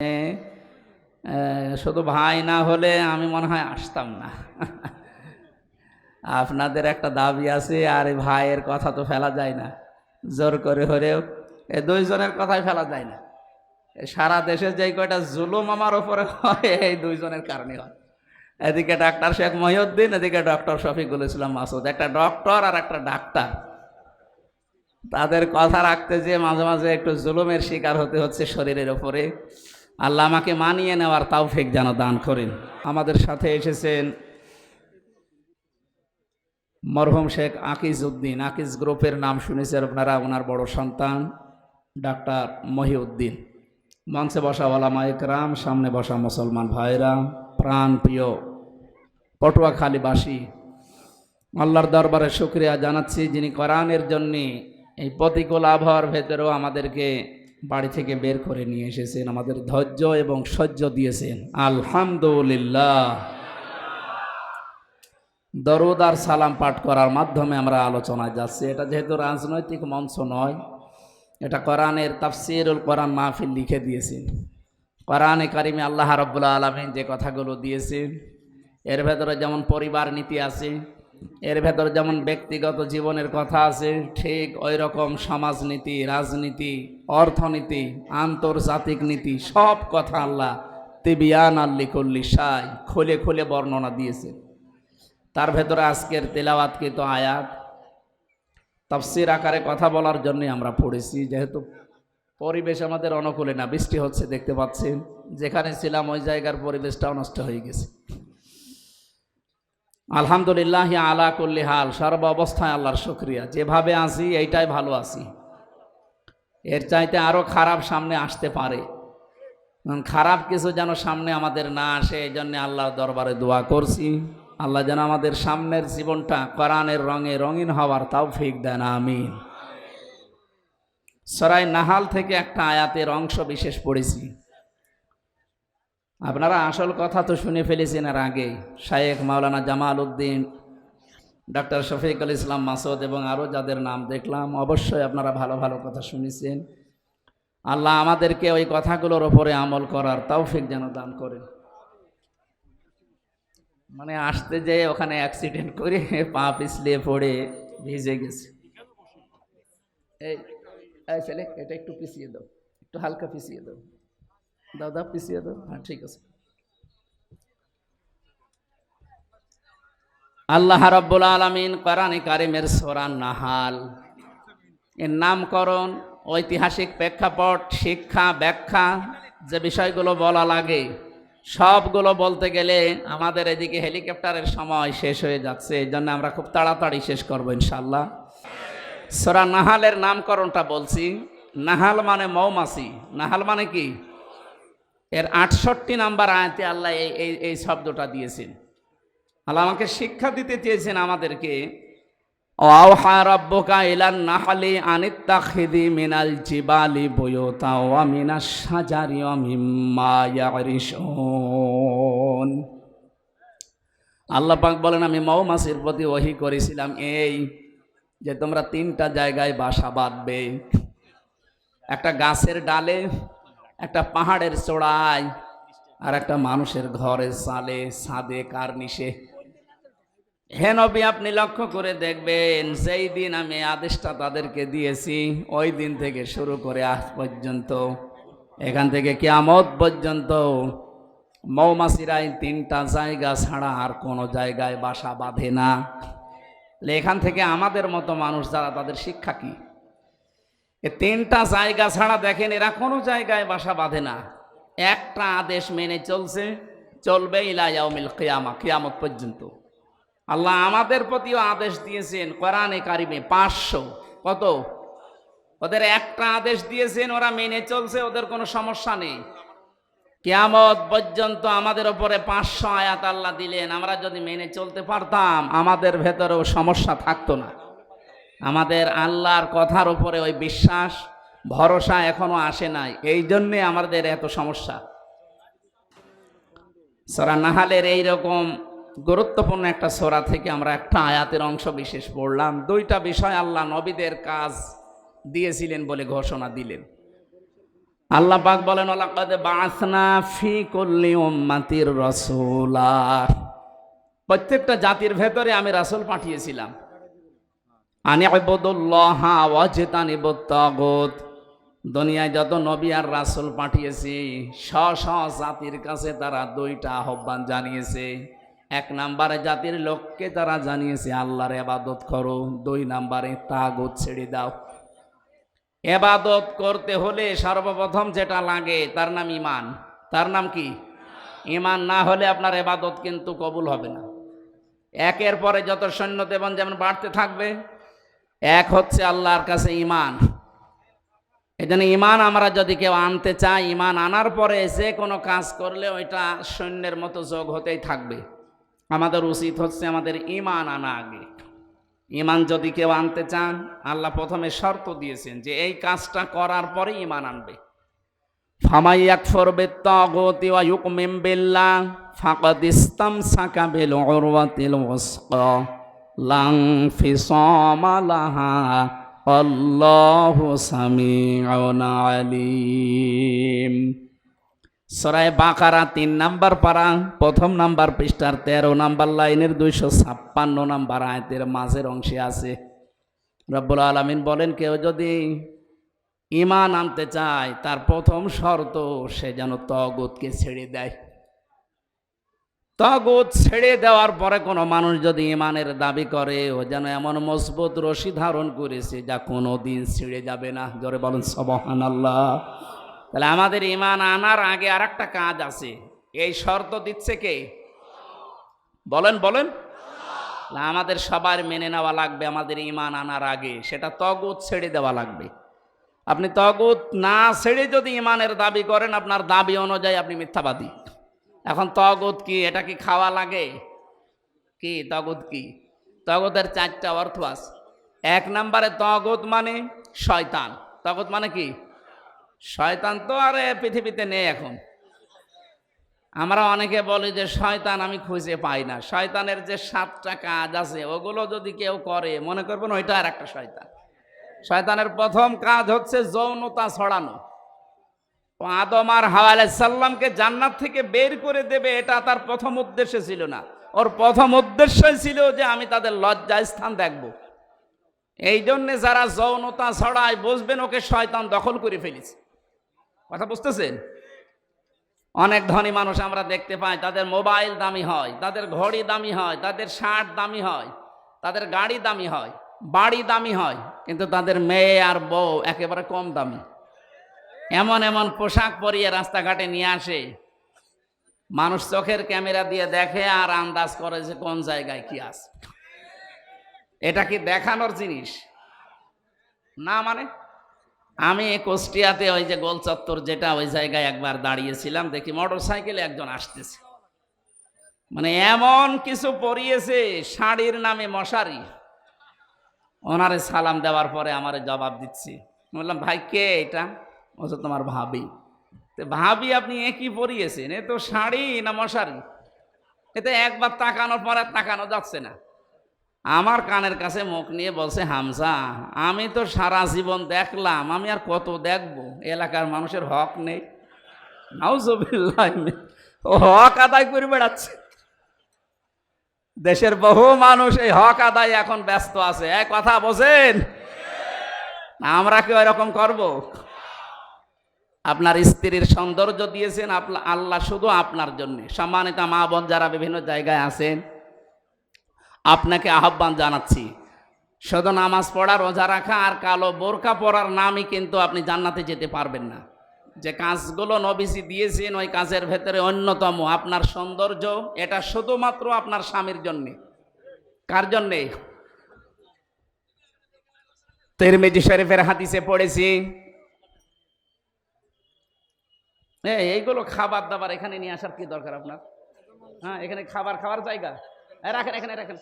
এ, শুধু ভাই না হলে আমি মনে হয় আসতাম না। আপনাদের একটা দাবি আছে আর ভাইয়ের কথা তো ফেলা যায় না। জোর করে হলেও এই দুইজনের কথাই ফেলা যায় না। সারা দেশে যে কয়টা জুলুম আমার ওপরে হয় এই দুইজনের কারণে হয়। এদিকে ডাক্তার শেখ মহিউদ্দিন এদিকে ডক্টর শফিকুল ইসলাম মাসুদ। একটা ডক্টর আর একটা ডাক্তার। তাদের কথা রাখতে যে মাঝে মাঝে একটু জুলুমের শিকার হতে হচ্ছে শরীরের ওপরে। আল্লাহ আমাকে মানিয়ে নেওয়ার তাওফিক যেন দান করেন। আমাদের সাথে এসেছেন মরহুম শেখ আকিজ উদ্দিন। আকিজ গ্রুপের নাম শুনেছেন আপনারা, ওনার বড় সন্তান, ডাক্তার মহিউদ্দিন। মঞ্চে বসা ওলামা একরাম, সামনে বসা মুসলমান ভাইরা, প্রাণ প্রিয় পটুয়াখালীবাসী। আল্লাহর দরবারে শুক্রিয়া জানাচ্ছি যিনি কোরআনের জন্যে এই প্রতিকূল আবহাওয়ার ভেতরেও আমাদেরকে বাড়ি থেকে বের করে নিয়ে এসেছেন, আমাদের ধৈর্য এবং সহ্য দিয়েছেন। আলহামদুলিল্লাহ। দরুদ আর সালাম পাঠ করার মাধ্যমে আমরা আলোচনায় যাচ্ছি। এটা যেহেতু রাজনৈতিক মঞ্চ নয়, এটা কোরআনের তাফসিরুল কোরআন মাহফিল লিখে দিয়েছেন। কোরআনে কারিমে আল্লাহ রব্বুল্লা আলমিন যে কথাগুলো দিয়েছেন, এর ভেতরে যেমন পরিবার নীতি আছে এর ভেতর যেমন ব্যক্তিগত জীবনের কথা আছে, ঠিক ওই রকম সমাজনীতি, রাজনীতি, অর্থনীতি, আন্তর্জাতিক নীতি, সব কথা আল্লাহ তিবিয়ান আল্লি কল্লি সাই খুলে খুলে বর্ণনা দিয়েছে। তার ভেতরে আজকের তেলাওয়াতকৃত আয়াত? তাফসির আকারে কথা বলার জন্য আমরা পড়েছি, যেহেতু পরিবেশ আমাদের অনুকূলে না, বৃষ্টি হচ্ছে, দেখতে পাচ্ছেন, যেখানে ছিলাম ওই জায়গার পরিবেশটাও নষ্ট হয়ে গেছে। আলহামদুলিল্লাহ আলা করলে হাল, সর্ব অবস্থায় আল্লাহর শুক্রিয়া। যেভাবে আছি, এইটাই ভালো আছি। এর চাইতে আরও খারাপ সামনে আসতে পারে। খারাপ কিছু যেন সামনে আমাদের না আসে, এই জন্যে আল্লাহর দরবারে দোয়া করছি। আল্লাহ যেন আমাদের সামনের জীবনটা কোরআনের রঙে রঙিন হওয়ার তাও ফিক দেন, আমিন। সরাই নাহাল থেকে একটা আয়াতের অংশ বিশেষ পড়েছি। আপনারা আসল কথা তো শুনে ফেলেছেন আর আগে। শায়েখ মাওলানা জামাল উদ্দিন ডক্টর শফিকুল ইসলাম মাসুদ এবং আরও যাদের নাম দেখলাম, অবশ্যই আপনারা ভালো ভালো কথা শুনেছেন। আল্লাহ আমাদেরকে ওই কথাগুলোর ওপরে আমল করার তৌফিক যেন দান করেন। মানে আসতে যেয়ে ওখানে অ্যাক্সিডেন্ট করে পা পিছলিয়ে পড়ে ভিজে গেছে। এই ছেলে, এটা একটু পিছিয়ে দাও, একটু হালকা পিছিয়ে দাও। দাও পিছিয়ে দাও হ্যাঁ ঠিক আছে। আল্লাহ রাব্বুল আলামিন কোরআনে কারিমের সোরান নাহাল। এর নামকরণ, ঐতিহাসিক প্রেক্ষাপট, শিক্ষা, ব্যাখ্যা, যে বিষয়গুলো বলা লাগে, সবগুলো বলতে গেলে আমাদের এদিকে হেলিকপ্টারের সময় শেষ হয়ে যাচ্ছে এই জন্য আমরা খুব তাড়াতাড়ি শেষ করব ইনশাল্লাহ সোরা নাহালের নামকরণটা বলছি, নাহাল মানে মৌমাছি। নাহাল মানে কি? এর আটষট্টি নাম্বার আয়াতে আল্লাহ এই এই শব্দটা দিয়েছেন। আল্লাহ আমাকে শিক্ষা দিতে চেয়েছেন আমাদেরকে মিনাল জিবালি আল্লাহ পাক বলেন, আমি মৌমাছির প্রতি ওহি করেছিলাম এই যে তোমরা তিনটা জায়গায় বাসা বাঁধবে। একটা গাছের ডালে একটা পাহাড়ের চড়াই আর একটা মানুষের ঘরের চালে ছাদে কার্নিশে। হে নবী, আপনি লক্ষ্য করে দেখবেন সেই দিন আমি আদেশটা তাদেরকে দিয়েছি, ওই দিন থেকে শুরু করে আজ পর্যন্ত। এখান থেকে কিয়ামত পর্যন্ত মৌমাছিরা এই তিনটা জায়গা ছাড়া আর কোনো জায়গায় বাসা বাঁধে না। এখান থেকে আমাদের মতো মানুষ যারা, তাদের শিক্ষা কি? এ তিনটা জায়গা ছাড়া দেখেন এরা কোনো জায়গায় বাসা বাঁধে না। একটা আদেশ মেনে চলছে, চলবে ইলায়াউমিল কিয়ামা, কেয়ামত পর্যন্ত। আল্লাহ আমাদের প্রতিও আদেশ দিয়েছেন কোরআনে কারিমে পাঁচশো। কত? ওদের একটা আদেশ দিয়েছেন, ওরা মেনে চলছে, ওদের কোনো সমস্যা নেই। কেয়ামত পর্যন্ত আমাদের ওপরে পাঁচশো আয়াত আল্লাহ দিলেন, আমরা যদি মেনে চলতে পারতাম, আমাদের ভেতরেও সমস্যা থাকতো না। আমাদের আল্লাহর কথার উপরে ওই বিশ্বাস, ভরসা এখনও আসে নাই। এই জন্যে আমাদের এত সমস্যা। সরা নাহালের এইরকম গুরুত্বপূর্ণ একটা সোরা থেকে আমরা একটা আয়াতের অংশ বিশেষ পড়লাম। দুইটা বিষয় আল্লাহ নবীদের কাজ দিয়েছিলেন বলে ঘোষণা দিলেন। আল্লাহ পাক বলেন বাসনা ফি কুল্লি উম্মাতির রাসূলা। প্রত্যেকটা জাতির ভেতরে আমি রাসূল পাঠিয়েছিলাম। তাগুত দুনিয়ায় যত নবী আর রাসুল পাঠিয়েছি শ শ জাতির কাছে তারা দুইটা আহ্বান জানিয়েছে। এক নাম্বারে জাতির লোককে তারা জানিয়েছে, আল্লাহর ইবাদত করো। দুই নাম্বারে তাগুত ছেড়ে দাও। এবাদত করতে হলে সর্বপ্রথম যেটা লাগে, তার নাম ইমান তার নাম কি? ইমান না হলে আপনার এবাদত কিন্তু কবুল হবে না। একের পরে যত সৈন্য দেবন যেমন বাড়তে থাকবে এক হচ্ছে আল্লাহর কাছে ইমান এই জন্য ইমান আমরা যদি কেউ আনতে চাই ইমান আনার পরে যে কোনো কাজ করলে ওইটা সৈন্যের মতো যোগ হতেই থাকবে। আমাদের উচিত হচ্ছে আমাদের ইমান আনা আগে। ইমান যদি কেউ আনতে চান, আল্লাহ প্রথমে শর্ত দিয়েছেন যে এই কাজটা করার পরে ইমান আনবে। ফামাই ইয়াকফর বিত্তাগুতি ওয়া ইউকমিম লাং ফিসামা লাহা আল্লাহু সামিউন আলিম। সরাই বাকারা তিন নাম্বার পারা, প্রথম নাম্বার পৃষ্ঠার তেরো নাম্বার লাইনের দুইশো ছাপ্পান্ন নাম্বার আয়তের মাঝের অংশে আছে। রব্বুল আলমিন বলেন, কেউ যদি ইমান আনতে চায়, তার প্রথম শর্ত সে যেন তগুতকে ছেড়ে দেয়। তগুত ছেড়ে দেওয়ার পরে কোনো মানুষ যদি ইমানের দাবি করে, ও যেন এমন মজবুত রশি ধারণ করেছে যা কোনো দিন ছেড়ে যাবে না। জোরে বলেন সবহান আল্লাহ তাহলে আমাদের ইমান আনার আগে আর একটা কাজ আছে। এই শর্ত দিচ্ছে কে? বলেন বলেন। আমাদের সবার মেনে নেওয়া লাগবে আমাদের ইমান আনার আগে। সেটা তগুত ছেড়ে দেওয়া লাগবে। আপনি তগুত না ছেড়ে যদি ইমানের দাবি করেন, আপনার দাবি অনুযায়ী আপনি মিথ্যাবাদী। এখন তগুত কি? এটা কি খাওয়া লাগে? কি তগুত কি? তগতের চারটা অর্থ আছে। এক নম্বরে তগুত মানে শয়তান। তগুত মানে কি? শয়তান তো আর পৃথিবীতে নেই এখন। আমরা অনেকে বলি যে শয়তান আমি খুঁজে পাই না। শয়তানের যে সাতটা কাজ আছে, ওগুলো যদি কেউ করে, মনে করবেন ওইটা আর একটা শয়তান। শয়তানের প্রথম কাজ হচ্ছে যৌনতা ছড়ানো। আদম আর হাওয়া সাল্লামকে জান্নাত থেকে বের করে দেবে, এটা তার প্রথম উদ্দেশ্য ছিল না। ওর প্রথম উদ্দেশ্যই ছিল যে আমি তাদের লজ্জা স্থান দেখব। এই জন্যে যারা যৌনতা ছড়ায়, বুঝবেন ওকে শয়তান দখল করে ফেলেছে। কথা বুঝতেছেন? অনেক ধনী মানুষ আমরা দেখতে পাই, তাদের মোবাইল দামি হয়, তাদের ঘড়ি দামি হয়, তাদের শার্ট দামি হয়, তাদের গাড়ি দামি হয়, বাড়ি দামি হয়, কিন্তু তাদের মেয়ে আর বউ একেবারে কম দামি। এমন এমন পোশাক পরিয়ে রাস্তাঘাটে নিয়ে আসে। মানুষ চোখের ক্যামেরা দিয়ে দেখে আর আন্দাজ করে যে কোন জায়গায় কি আছে। এটা কি দেখানোর জিনিস? না মানে? আমি কুষ্টিয়াতে ওই যে গোল চত্বর যেটা ওই জায়গায় একবার দাঁড়িয়েছিলাম, দেখি মোটর সাইকেলে একজন আসতেছে। মানে এমন কিছু পরিয়েছে, শাড়ির নামে মশারি। ওনারে সালাম দেওয়ার পরে আমারে জবাব দিচ্ছি। বললাম, ভাই, কে এটা? তো তোমার ভাবি। তো ভাবি আপনি একই পরিয়েছেন? এ তো শাড়ি না মশারি? এতে একবার তাকানোর পর আর তাকানো যাচ্ছে না। আমার কানের কাছে মুখ নিয়ে বলছে হামসা আমি তো সারা জীবন দেখলাম, আমি আর কত দেখব? এলাকার মানুষের হক নেই। ও হক আদায় করে বেড়াচ্ছে। দেশের বহু মানুষ এই হক আদায় এখন ব্যস্ত আছে। এক কথা বোঝেন? আমরা কি এরকম করব? আপনার স্ত্রীর সৌন্দর্য দিয়েছেন আল্লাহ শুধু আপনার জন্যে। সম্মানিত মা বোন যারা বিভিন্ন জায়গায় আছেন, আপনাকে আহ্বান জানাচ্ছি। শুধু নামাজ পড়া, রোজা রাখা আর কালো বোরকা পরার নামই কিন্তু আপনি জান্নাতে যেতে পারবেন না। যে কাজগুলো নবীজি দিয়েছেন, ওই কাজের ভেতরে অন্যতম আপনার সৌন্দর্য, এটা শুধুমাত্র আপনার স্বামীর জন্যে। কার জন্যে? তেরমেজি শরীফের হাদিসে পড়েছি এ, এইগুলো খাবার দাবার এখানে নিয়ে আসার কি দরকার আপনার? হ্যাঁ এখানে খাবার খাওয়ার জায়গা? হ্যাঁ রাখেন এখানে রাখেন।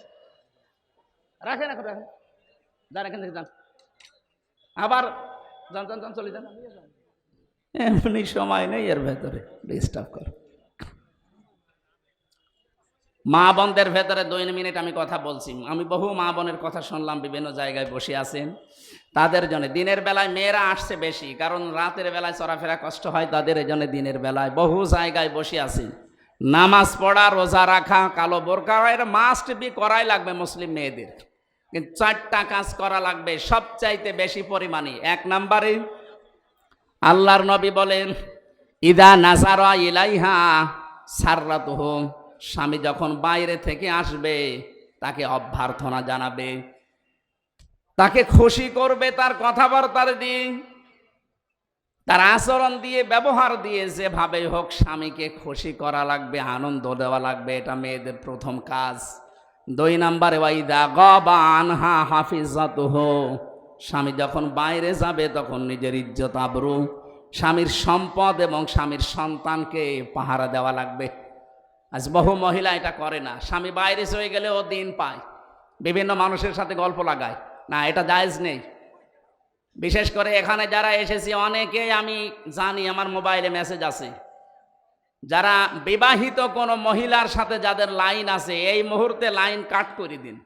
রাখেন এখন রাখেন। যান এখান থেকে যান। আবার যান যান যান চলে যান। এমনি সময় নেই এর ভেতরে। ডিস্টার্ব কর। মা বোনদের ভেতরে দুই মিনিট আমি কথা বলছি। আমি বহু মা বোনের কথা শুনলাম, বিভিন্ন জায়গায় বসে আছেন। তাদের জন্য দিনের বেলায় মেয়েরা আসছে বেশি, কারণ রাতের বেলায় চলাফেরা কষ্ট হয়, তাদের জন্য দিনের বেলায় বহু জায়গায় বসে আছি। নামাজ পড়া, রোজা রাখা, কালো বোরকা এটা মাস্ট বি করাই লাগবে মুসলিম মেয়েদের। কিন্তু চারটা কাজ করা লাগবে সবচাইতে বেশি পরিমাণে। এক নম্বরে, আল্লাহর নবী বলেন, ইদা নাজারা ইলাইহা সাররাত স্বামী যখন বাইরে থেকে আসবে, তাকে অভ্যর্থনা জানাবে। তাকে খুশি করবে তার কথাবার্তার দিয়ে তার আচরণ দিয়ে, ব্যবহার দিয়ে যেভাবে হোক স্বামীকে খুশি করা লাগবে, আনন্দ দেওয়া লাগবে, এটা মেয়েদের প্রথম কাজ। দুই নাম্বারে, ওয়াইদা গবা আনহা হাফিজাত স্বামী যখন বাইরে যাবে, তখন নিজের ইজ্জত আবরু। স্বামীর সম্পদ এবং স্বামীর সন্তানকে পাহারা দেওয়া লাগবে। আজ বহু মহিলা এটা করে না। স্বামী বাইরে চলে গেলে ও দিন পায়। বিভিন্ন মানুষের সাথে গল্প লাগায়। না, এটা জায়েজ নেই। বিশেষ করে এখানে যারা এসেছি, অনেকেই আমি জানি, আমার মোবাইলে মেসেজ আছে। যারা বিবাহিত কোনো মহিলার সাথে যাদের লাইন আছে, এই মুহূর্তে লাইন কাট করে দিন।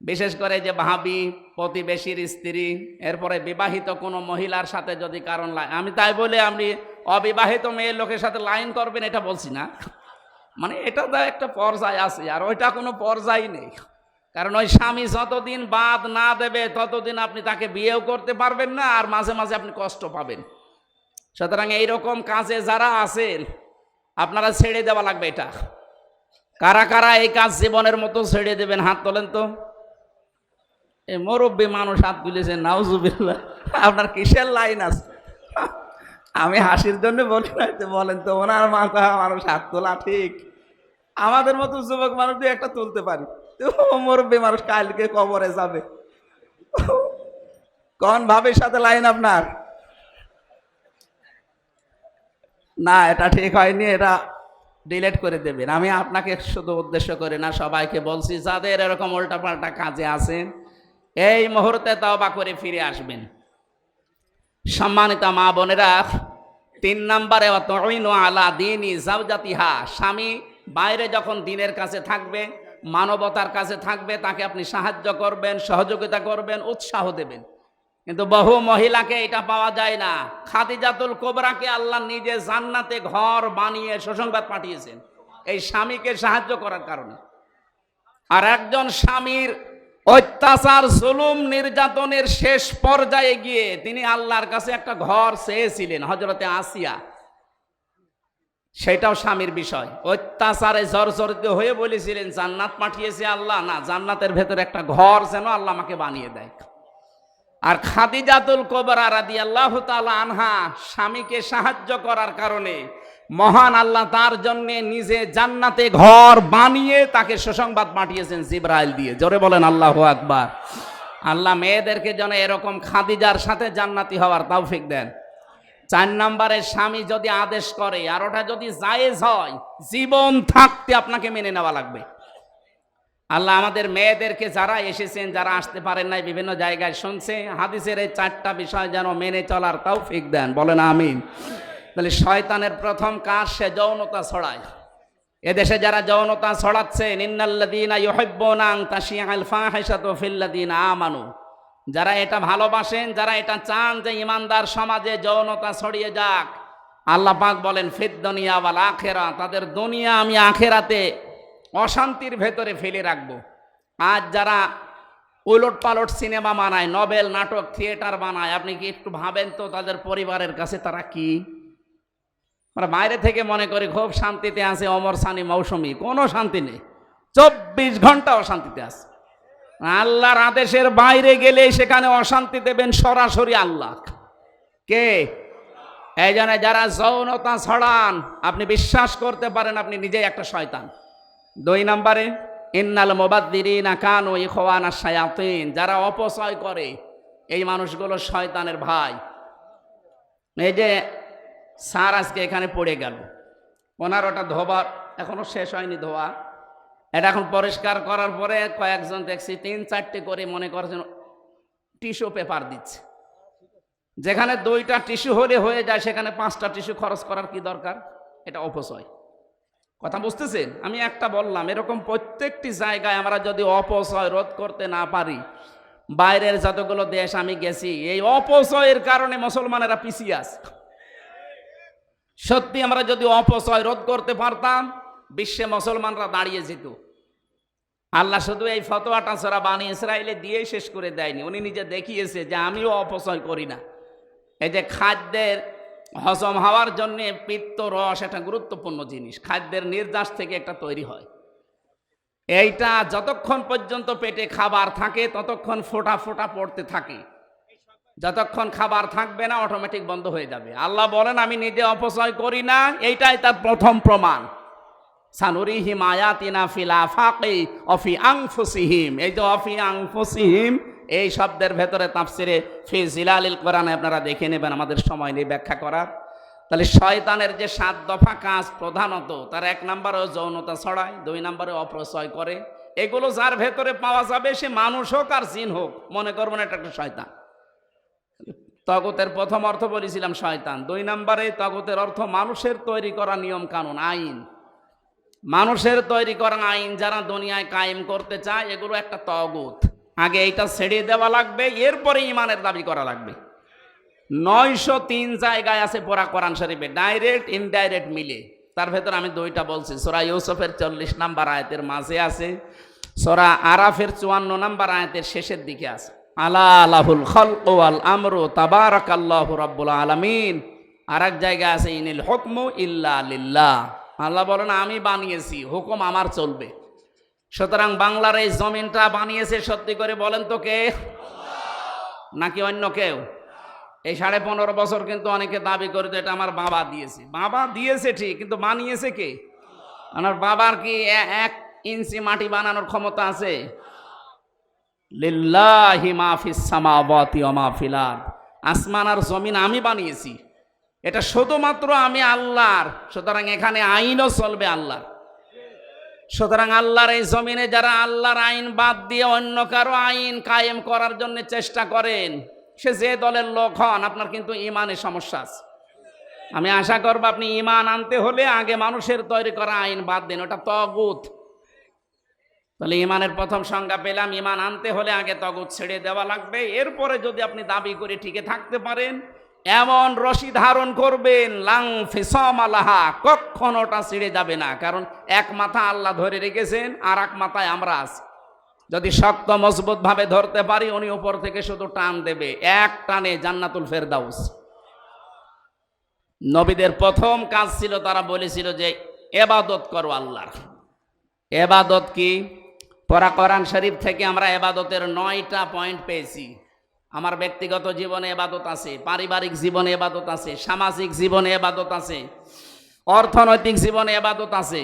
বিশেষ করে যে ভাবি, প্রতিবেশীর স্ত্রী, এরপরে বিবাহিত কোনো মহিলার সাথে যদি কারণ আমি তাই বলে আপনি অবিবাহিত মেয়ের লোকের সাথে লাইন করবেন, এটা বলছি না। মানে এটা তো একটা পর্যায় আছে, আর ওইটা কোনো পর্যায় নেই। কারণ ওই স্বামী যতদিন বাদ না দেবে, ততদিন আপনি তাকে বিয়েও করতে পারবেন না, আর মাঝে মাঝে আপনি কষ্ট পাবেন। সুতরাং এইরকম কাজে যারা আছেন, আপনারা ছেড়ে দেওয়া লাগবে এটা। কারা কারা এই কাজ জীবনের মতো ছেড়ে দেবেন, হাত তোলেন তো। এই মুরব্বী মানুষ হাত তুলেছেন নাউজুবিল্লাহ। আপনার কিসের লাইন আছে? আমি হাসির জন্য বলেন তো, ওনার মাথা মানুষ হাত তোলা ঠিক। আমাদের মতো যুবক মানুষ দিয়ে একটা তুলতে পারি। তো মুরব্বী মানুষ কালকে কবরে যাবে। কোন ভাবের সাথে লাইন আপনার? না, এটা ঠিক হয়নি, এটা ডিলেট করে দেবেন। আমি আপনাকে শুধু উদ্দেশ্য করে না, সবাইকে বলছি, যাদের এরকম উল্টাপাল্টা কাজে আছেন, এই মুহূর্তে তওবা করে ফিরে আসবেন। সম্মানিত মা বোনেরা, তিন নম্বরে আলা দিনই জাউজাতিহা স্বামী বাইরে যখন দিনের কাছে থাকবে, মানবতার কাছে থাকবে, তাকে আপনি সাহায্য করবেন, সহযোগিতা করবেন, উৎসাহ দেবেন। কিন্তু বহু মহিলাকে এটা পাওয়া যায় না। খাদিজাতুল কোবরাকে আল্লাহ নিজে জান্নাতে ঘর বানিয়ে সুসংবাদ পাঠিয়েছেন, এই স্বামীকে সাহায্য করার কারণে। আর একজন স্বামীর অত্যাচার, জুলুম, নির্যাতনের শেষ পর্যায়ে গিয়ে তিনি আল্লাহর কাছে একটা ঘর চেয়েছিলেন হজরতে আসিয়া। সেটাও স্বামীর বিষয়। অত্যাচারে জর্জরিত হয়ে বলেছিলেন, জান্নাত পাঠিয়েছে আল্লাহ। না, জান্নাতের ভেতরে একটা ঘর যেন আল্লাহ আমাকে বানিয়ে দেয়। আর খাদিজাতুল কোবরা রাদি আল্লাহ আনহা স্বামীকে সাহায্য করার কারণে মহান আল্লাহ তার জন্য নিজে জান্নাতে ঘর বানিয়ে তাকে সুসংবাদ পাঠিয়েছেন জিব্রাইল দিয়ে। জোরে বলেন, আল্লাহ আকবার। আল্লাহ মেয়েদেরকে যেন এরকম খাদিজার সাথে জান্নাতি হওয়ার তৌফিক দেন। চার নম্বরে স্বামী যদি আদেশ করে আর ওটা যদি জায়েজ হয়, জীবন থাকতে আপনাকে মেনে নেওয়া লাগবে। আল্লাহ আমাদের মেয়েদেরকে যারা এসেছেন, যারা আসতে পারেন নাই, বিভিন্ন জায়গায় শুনছে, হাদিসের এই চারটা বিষয় যেন মেনে চলার তৌফিক দেন। বলেন, আমিন। তাহলে শয়তানের প্রথম কাজ সে যৌনতা ছড়ায়। এদেশে যারা যৌনতা ছড়াচ্ছে আমানু। যারা এটা ভালোবাসেন, যারা এটা চান যে ইমানদার সমাজে যৌনতা ছড়িয়ে যাক, আল্লাহ পাক বলেন, ফিদ দুনিয়া ওয়াল আখেরা, তাদের দুনিয়া আমি আখেরাতে অশান্তির ভেতরে ফেলে রাখব। আজ যারা উলট পালট সিনেমা বানায় নভেল নাটক, থিয়েটার বানায়, আপনি কি একটু ভাবেন তো তাদের পরিবারের কাছে তারা কি? আমরা বাইরে থেকে মনে করি খুব শান্তিতে আছে অমর সানি মৌসুমি, কোনো শান্তি নেই। চব্বিশ ঘণ্টা অশান্তিতে আছে। আল্লাহর আদেশের বাইরে গেলে সেখানে অশান্তি দেবেন সরাসরি আল্লাহ। কে? এই জন্য যারা যৌনতা ছড়ান, আপনি বিশ্বাস করতে পারেন আপনি নিজেই একটা শয়তান। দুই নম্বরে, ইন্নাল মোবাদ্দিরিনা কানু ইখওয়ানা শায়াতিন। যারা অপচয় করে, এই মানুষগুলো শয়তানের ভাই। এই যে স্যার আজকে এখানে পড়ে গেল। পনেরোটা ধোবার এখনও শেষ হয়নি ধোয়া। এটা এখন পরিষ্কার করার পরে কয়েকজন দেখছি তিন চারটে করে মনে করছেন টিস্যু পেপার দিচ্ছে। যেখানে দুইটা টিস্যু হলে হয়ে যায়, সেখানে পাঁচটা টিস্যু খরচ করার কি দরকার? এটা অপচয়। কথা বুঝতেছেন? আমি একটা বললাম, এরকম প্রত্যেকটি জায়গায় আমরা যদি অপচয় রোধ করতে না পারি, বাইরের যতগুলো দেশ আমি গেছি, এই অপচয়ের কারণে মুসলমানেরা পিছিয়ে আছে। সত্যি আমরা যদি অপচয় রোধ করতে পারতাম, বিশ্বে মুসলমানরা দাঁড়িয়ে যেত। আল্লাহ শুধু এই ফতোয়াটা সরা বানি ইসরায়েলে দিয়েই শেষ করে দেয়নি। উনি নিজে দেখিয়েছে যে আমিও অপচয় করি না। এই যে খাদ্যের হজম হওয়ার জন্য পিত্ত, রস একটা গুরুত্বপূর্ণ জিনিস। খাদ্যের নির্যাস থেকে একটা তৈরি হয়। এইটা যতক্ষণ পর্যন্ত পেটে খাবার থাকে, ততক্ষণ ফোটা ফোটা পড়তে থাকে। যতক্ষণ খাবার থাকবে না অটোমেটিক বন্ধ হয়ে যাবে। আল্লাহ বলেন, আমি নিজে অপচয় করি না। এইটাই তার প্রথম প্রমাণ। সানুরিহিম আয়াতিনা ফিল আফাকি অফি আংফুসিহিম এই যে অফি আংফুসিহিম এই শব্দের ভেতরে তাফসিরে ফি জিলালিল কোরআনে, আপনারা দেখে নেবেন, আমাদের সময় নেই ব্যাখ্যা করার। তাহলে শয়তানের যে সাত দফা কাজ প্রধানত, তার এক নম্বরে যৌনতা ছড়ায়, দুই নম্বরে অপচয় করে। এগুলো যার ভেতরে পাওয়া যাবে, সে মানুষ হোক আর জিন হোক। মনে করবেন এটা একটা শয়তান। তগতের প্রথম অর্থ বলেছিলাম শয়তান। দুই নম্বরে, তগতের অর্থ মানুষের তৈরি করা নিয়ম কানুন, আইন। মানুষের তৈরি করা আইন যারা দুনিয়ায় কায়েম করতে চায়, এগুলো একটা তগত। আগে এইটা ছেড়ে দেওয়া লাগবে, এরপরে ইমানের দাবি করা লাগবে। নয়শো তিন জায়গায় আছে পোড়া কোরআন শরীফে, ডাইরেক্ট, ইনডাইরেক্ট মিলে। তার ভেতর আমি দুইটা বলছি। সোরা ইউসুফের চল্লিশ নাম্বার আয়াতের মাঝে আছে, সোরা আরাফের চুয়ান্ন নাম্বার আয়াতের শেষের দিকে আছে। আলা আলাহুল খলক ওয়াল আমরু রাব্বুল আলামিন। আর এক জায়গায় আছে, ইনিল হুকমু ইল্লা আল্লাহ বলেন, আমি বানিয়েছি, হুকুম আমার চলবে। সুতরাং বাংলার এই জমিনটা বানিয়েছে সত্যি করে বলেন তো কে? নাকি অন্য কেউ? এই সাড়ে পনেরো বছর কিন্তু অনেকে দাবি করে এটা আমার বাবা দিয়েছে। বাবা দিয়েছে ঠিক, কিন্তু বানিয়েছে কে? আমার বাবার কি এক ইঞ্চি মাটি বানানোর ক্ষমতা আছে? লিল্লাহি মাহফিস সামাওয়াতি ওয়া মাহফিল আসমান আর জমিন আমি বানিয়েছি। এটা শুধুমাত্র আমি আল্লাহর, সুতরাং এখানে আইনও চলবে আল্লাহর। সুতরাং আল্লাহর এই জমিনে যারা আল্লাহর আইন বাদ দিয়ে অন্য কারও আইন কায়েম করার জন্য চেষ্টা করেন, সে যে দলের লোক হন, আপনার কিন্তু ইমানে সমস্যা আছে। আমি আশা করব আপনি ইমান আনতে হলে আগে মানুষের তৈরি করা আইন বাদ দিন, ওটা তগুত। তাহলে ইমানের প্রথম সংজ্ঞা পেলাম, ইমান আনতে হলে আগে তগুত ছেড়ে দেওয়া লাগবে। এরপরে যদি আপনি দাবি করে টিকে থাকতে পারেন, এমন রশি ধারণ করবেন, লাং ফিসম আলাহা কখন ওটা ছিঁড়ে যাবে না। কারণ এক মাথা আল্লাহ ধরে রেখেছেন, আর এক মাথায় আমরা আছি। যদি শক্ত মজবুত ভাবে ধরতে পারি, উনি উপর থেকে শুধু টান দেবে। এক টানে জান্নাতুল ফেরদাউস। নবীদের প্রথম কাজ ছিল, তারা বলেছিল যে, এবাদত করো আল্লাহর। এবাদত কি? পরা কোরআন শরীফ থেকে আমরা এবাদতের নয়টা পয়েন্ট পেয়েছি। আমার ব্যক্তিগত জীবনে এবাদত আছে, পারিবারিক জীবনে এবাদত আছে, সামাজিক জীবনে এবাদত আছে, অর্থনৈতিক জীবনে এবাদত আছে।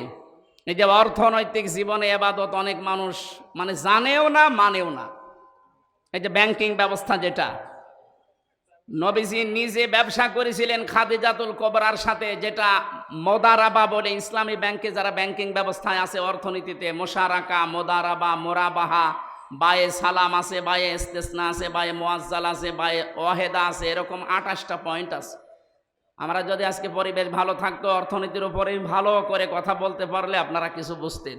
এই যে অর্থনৈতিক জীবনে এবাদত অনেক মানুষ মানে জানেও না, মানেও না। এই যে ব্যাংকিং ব্যবস্থা যেটা নবীজি নিজে ব্যবসা করেছিলেন খাদিজাতুল কবরার সাথে, যেটা মোদারাবা বলে। ইসলামী ব্যাংকে যারা ব্যাংকিং ব্যবস্থায় আছে, অর্থনীতিতে মোশারাকা, মোদারাবা, মোরাবাহা, বায়ে সালাম আছে, বায়ে ইস্তেসনা আছে, বায়ে মোয়াজ্জাল আছে, বায়ে ওয়াহেদা আছে, এরকম আঠাশটা পয়েন্ট আছে। আমরা যদি আজকে পরিবেশ ভালো থাকতো, অর্থনীতির উপরে ভালো করে কথা বলতে পারলে আপনারা কিছু বুঝতেন।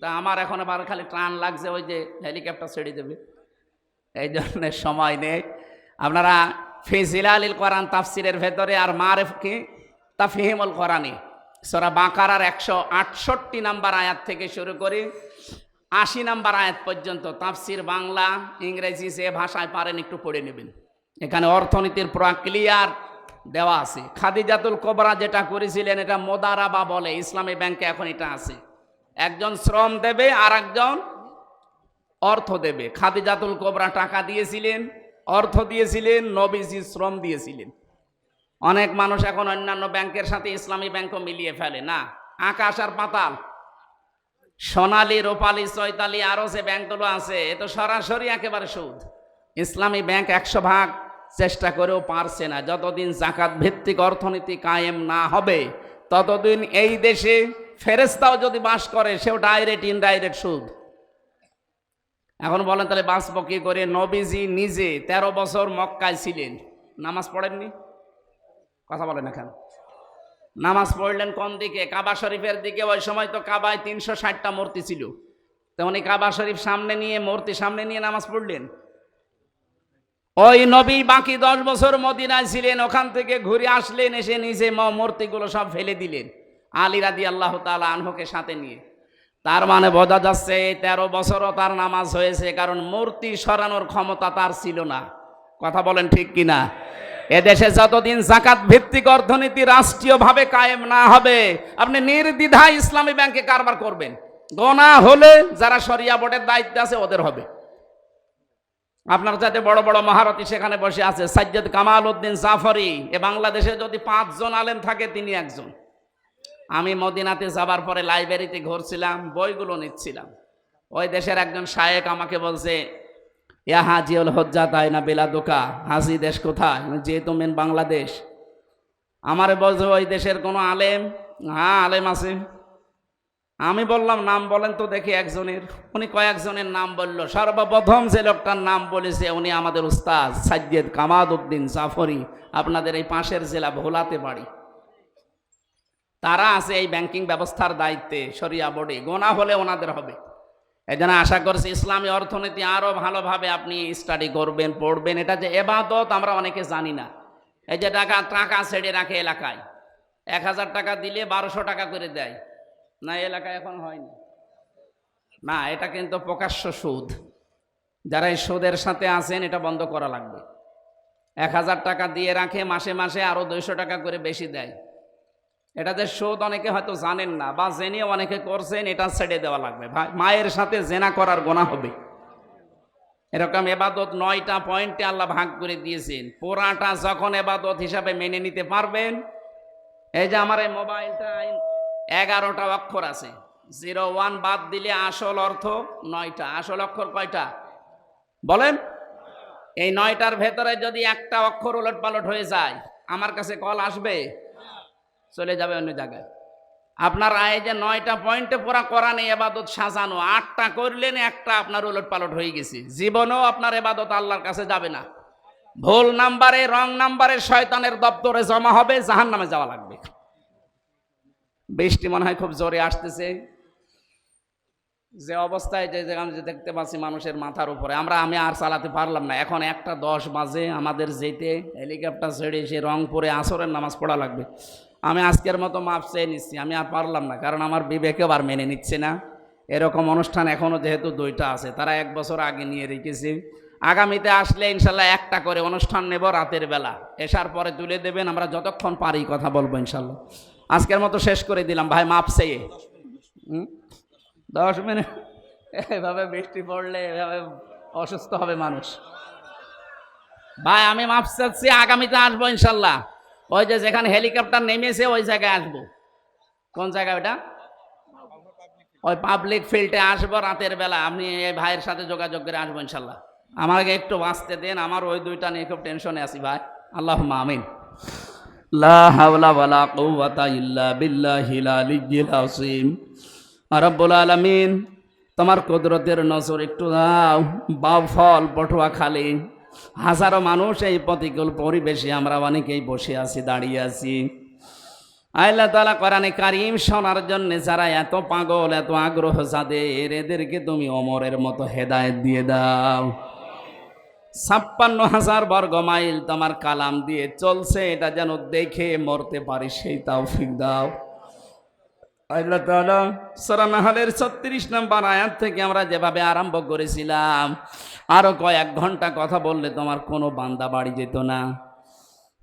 তা আমার এখন আবার খালি ট্রান লাগছে, ওই যে হেলিকপ্টার ছেড়ে দেবে। এই ধরনের সময় নেই। আপনারা ফিজিলালিল কোরআন তাফসিরের ভেতরে আর মারেফ কি? তাফহিমুল কোরআনি সোরা বাঁকারার একশো আটষট্টি নাম্বার আয়াত থেকে শুরু করে। আশি নাম্বার আয়াত পর্যন্ত তাফসির বাংলা, ইংরেজি যে ভাষায় পারেন একটু পড়ে নেবেন। এখানে অর্থনীতির পুরা ক্লিয়ার দেওয়া আছে। খাদিজাতুল কোবরা যেটা করেছিলেন, এটা মোদারাবা বলে, ইসলামী ব্যাংকে এখন এটা আছে। একজন শ্রম দেবে আর একজন অর্থ দেবে। খাদিজাতুল কোবরা টাকা দিয়েছিলেন অর্থ দিয়েছিলেন, নবীজি শ্রম দিয়েছিলেন। অনেক মানুষ এখন অন্যান্য ব্যাংকের সাথে ইসলামী ব্যাংকও মিলিয়ে ফেলে, না? আকাশ আর পাতাল। সোনালি, রূপালি, চৈতালি, আরও যে ব্যাংকগুলো আছে, এ তো সরাসরি একেবারে সুদ। ইসলামী ব্যাংক একশো ভাগ চেষ্টা করেও পারছে না। যতদিন জাকাত ভিত্তিক অর্থনীতি কায়েম না হবে, ততদিন এই দেশে ফেরেস্তাও যদি বাস করে, সেও ডাইরেক্ট, ইনডাইরেক্ট সুদ। এখন বলেন তাহলে বাঁচব কি করে? নবীজি নিজে ১৩ বছর মক্কায় ছিলেন। নামাজ পড়েননি? কথা বলেন এখন নামাজ পড়লেন কোন দিকে? কাবা শরীফের দিকে। ওই সময় তো কাবায় তিনশো ষাটটা মূর্তি ছিল। তো উনি কাবা শরীফ সামনে নিয়ে, মূর্তি সামনে নিয়ে নামাজ পড়লেন। ওই নবী বাকি দশ বছর মদিনায় ছিলেন। ওখান থেকে ঘুরে আসলেন, এসে নিজে মূর্তিগুলো সব ফেলে দিলেন। আলী রাদি আল্লাহ তালা আনহকে সাথে নিয়ে। তার মানে বোঝা যাচ্ছে তেরো বছরও তার নামাজ হয়েছে, কারণ মূর্তি সরানোর ক্ষমতা তার ছিল না। কথা বলেন ঠিক কিনা? এদেশে যতদিন জাকাত ভিত্তিক অর্থনীতি রাষ্ট্রীয়ভাবে কায়েম না হবে, আপনি নির্দ্বিধায় ইসলামী ব্যাংকে কারবার করবেন। গোনা হলে যারা শরিয়া বোর্ডের দায়িত্বে আছে, ওদের হবে। আপনার যাতে বড় বড় মহারথী সেখানে বসে আছে, সাজ্জাদ কামাল উদ্দিন জাফরি, এ বাংলাদেশে যদি পাঁচজন আলেম থাকে, তিনি একজন। আমি মদিনাতে যাবার পরে লাইব্রেরিতে ঘুরছিলাম, বইগুলো নিচ্ছিলাম। ওই দেশের একজন শায়েক আমাকে বলছে, ইয়া হাজিউল হজ্জা তাই না বেলা দোকা হাজি দেশ কোথায়? যেহেতু মেন বাংলাদেশ। আমার বলছে, ওই দেশের কোনো আলেম? হ্যাঁ আলেম আছে। আমি বললাম, নাম বলেন তো দেখি একজনের। উনি কয়েকজনের নাম বলল। সর্বপ্রথম যে লোকটার নাম বলেছে, উনি আমাদের উস্তাদ সাজ্জেদ কামাদ উদ্দিন জাফরি। আপনাদের এই পাশের জেলা ভোলাতে বাড়ি। তারা আছে এই ব্যাংকিং ব্যবস্থার দায়িত্বে সরিয়া বোর্ডে গোনা হলে ওনাদের হবে। এই জন্য আশা করছি ইসলামী অর্থনীতি আরও ভালোভাবে আপনি স্টাডি করবেন, পড়বেন। এটা যে এবাদত আমরা অনেকে জানি না। এই যে টাকা টাকা ছেড়ে রাখে এলাকায়। এক হাজার টাকা দিলে বারোশো টাকা করে দেয়। না এলাকায় এখন হয়নি। না, এটা কিন্তু প্রকাশ্য সুদ। যারা এই সুদের সাথে আছেন, এটা বন্ধ করা লাগবে। এক হাজার টাকা দিয়ে রাখে, মাসে মাসে আরও দুইশো টাকা করে বেশি দেয়। এটা যে সুদ অনেকে হয়তো জানেন না, বা জেনে অনেকে করছেন, এটা ছেড়ে দেওয়া লাগবে। ভাই, মায়ের সাথে জেনা করার গোনা হবে। এরকম এবাদত নয়টা পয়েন্টে আল্লাহ ভাগ করে দিয়েছেন। পুরাটা যখন এবাদত হিসাবে মেনে নিতে পারবেন, এই যে আমার এই মোবাইলটা, এগারোটা অক্ষর আছে। জিরো ওয়ান বাদ দিলে আসল অর্থ নয়টা। আসল অক্ষর কয়টা? বলেন। এই নয়টার ভেতরে যদি একটা অক্ষর উলট পালট হয়ে যায়, আমার কাছে কল আসবে? চলে যাবে অন্য জায়গায়। আপনার আয় যে নয়টা পয়েন্টে করা নেই, এবাদত সাজানো। আটটা করলেন, একটা আপনার উলট পালট হয়ে গেছে। জীবনেও আপনার এবাদত আল্লাহর কাছে যাবে না। ভুল নাম্বারে, রং নাম্বারে শয়তানের দপ্তরে জমা হবে জাহান নামে যাওয়া লাগবে। বৃষ্টি মনে হয় খুব জোরে আসতেছে। যে অবস্থায় যে আমি যে দেখতে পাচ্ছি মানুষের মাথার উপরে, আমরা, আমি আর চালাতে পারলাম না। এখন একটা দশ বাজে, আমাদের যেতে, হেলিকপ্টার ছেড়ে এসে রংপুরে আসরের নামাজ পড়া লাগবে। আমি আজকের মতো মাপ চেয়ে নিচ্ছি, আমি আর পারলাম না, কারণ আমার বিবেকেও আর মেনে নিচ্ছে না। এরকম অনুষ্ঠান এখনও যেহেতু দুইটা আছে, তারা এক বছর আগে নিয়ে রেখেছে। আগামীতে আসলে ইনশাল্লাহ একটা করে অনুষ্ঠান নেব রাতের বেলা। এসার পরে তুলে দেবেন, আমরা যতক্ষণ পারি কথা বলব ইনশাল্লাহ। আজকের মতো শেষ করে দিলাম, ভাই মাপ চেয়ে? দশ মিনিট, এভাবে বৃষ্টি পড়লে এভাবে অসুস্থ হবে মানুষ। ভাই আমি মাপ চাচ্ছি, আগামীতে আসব ইনশাল্লাহ। ওই যে যেখানে হেলিকপ্টার নেমেছে, ওই জায়গায় আসব। কোন জায়গায় ওটা? ওই পাবলিক ফিল্ডে আসব রাতের বেলা। আপনি এই ভাইয়ের সাথে যোগাযোগ করে আসব ইনশাল্লাহ। আমাকে একটু বাঁচতে দেন, আমার ওই দুইটা নিয়ে খুব টেনশনে আছি ভাই। আল্লাহ আমিন। লা হাওলা ইল্লা তোমার কুদরতের নজর একটু দাও। বাউ ফল পটুয়া খালি হাজারো মানুষ এই প্রতিকূল পরিবেশে আমরা অনেকেই বসে আছি, দাঁড়িয়ে আছি। আল্লাহ তালা কোরআনে কারিম শোনার জন্য যারা এত পাগল, এত আগ্রহ যাদের, এদেরকে তুমি অমরের মতো হেদায়ত দিয়ে দাও। ছাপ্পান্ন হাজার বর্গ মাইল তোমার কালাম দিয়ে চলছে, এটা যেন দেখে মরতে পারি সেই তৌফিক দাও। আল্লাহ তাআলা সূরা নাহলের 36 নম্বর আয়াত থেকে আমরা যেভাবে আরম্ভ করেছিলাম, আরও কয়েক ঘণ্টা কথা বললে তোমার কোনো বান্দা বাড়ি যেত না।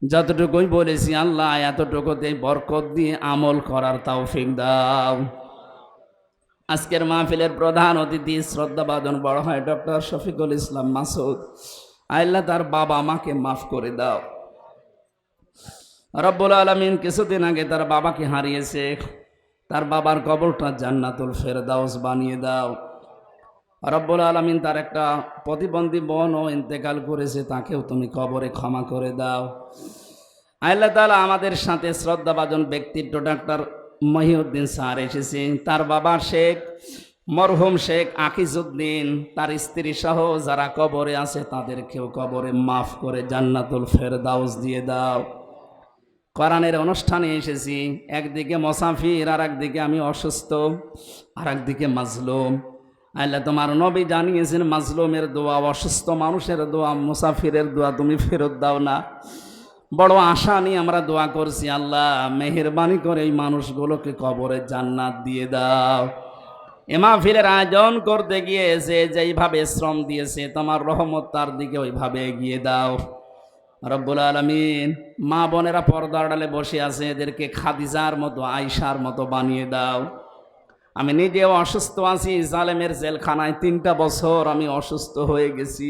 যতটুকুই বলেছি, আল্লাহ এতটুকুতে বরকত দিয়ে আমল করার তৌফিক দাও। আজকের মাহফিলের প্রধান অতিথি শ্রদ্ধাবাদন বড় হয় ডক্টর শফিকুল ইসলাম মাসুদ। আল্লাহ তার বাবা মাকে মাফ করে দাও। রব্বুল আলমিন কিছুদিন আগে তার বাবাকে হারিয়েছে। তার বাবার কবরটা জান্নাতুল ফেরদাউস বানিয়ে দাও। রব্বুল আলমিন তার একটা প্রতিবন্ধী বোনও ইন্তেকাল করেছে, তাকেও তুমি কবরে ক্ষমা করে দাও। আল্লাহ তালা আমাদের সাথে শ্রদ্ধাভাজন ব্যক্তিত্ব ডাক্তার মহিউদ্দিন স্যার এসেছেন তার বাবা শেখ মরহুম শেখ আকিজুদ্দিন তার স্ত্রী সহ যারা কবরে আছে, তাদেরকেও কবরে মাফ করে জান্নাতুল ফেরদাউস দিয়ে দাও। কোরআনের অনুষ্ঠানে এসেছি। একদিকে মোসাফির আর একদিকে আমি অসুস্থ আর একদিকে মাজলুম। আল্লাহ তোমার নবী জানিয়েছেন, মাজলুমের দোয়া, অসুস্থ মানুষের দোয়া, মুসাফিরের দোয়া তুমি ফেরত দাও না। বড় আশা নিয়ে আমরা দোয়া করছি, আল্লাহ মেহেরবানি করে এই মানুষগুলোকে কবরে জান্নাত দিয়ে দাও। এ মাহফিলের আয়োজন করতে গিয়েছে যেইভাবে শ্রম দিয়েছে, তোমার রহমত তার দিকে ওইভাবে এগিয়ে দাও। রব্বুল আলমিন মা বোনেরা পর্দার ডালে বসে আছে, এদেরকে খাদিজার মতো আয়সার মতো বানিয়ে দাও। আমি নিজেও অসুস্থ আছি, জালেমের জেলখানায় তিনটা বছর আমি অসুস্থ হয়ে গেছি।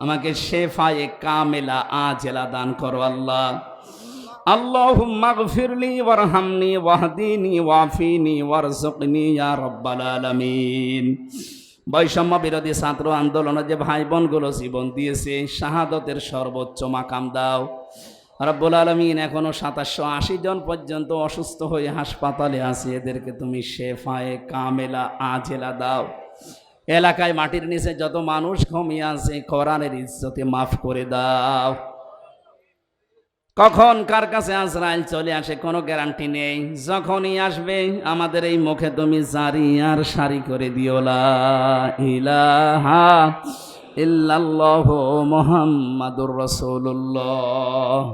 আমাকে শেফায়ে কামেলা আজেলা দান করো আল্লাহ। আল্লাহুম্মা গফিরলি বৈষম্য বিরোধী ছাত্র আন্দোলনে যে ভাই বোনগুলো জীবন দিয়েছে, শাহাদতের সর্বোচ্চ মাকাম দাও। রব্বুল আলমিন এখনও সাতাশশো আশি জন পর্যন্ত অসুস্থ হয়ে হাসপাতালে আছে। এদেরকে তুমি শেফায়ে কামেলা আজেলা দাও। এলাকায় মাটির নিচে যত মানুষ ঘুমিয়ে আছে, কোরআনের ইজ্জতে মাফ করে দাও। কখন কার কাছে আজরাইল চলে আসে কোনো গ্যারান্টি নেই। যখনই আসবে, আমাদের এই মুখে তুমি জারি আর সারি করে দিওলা ইলাহা ইল্লাল্লাহ মুহাম্মাদুর রাসূলুল্লাহ।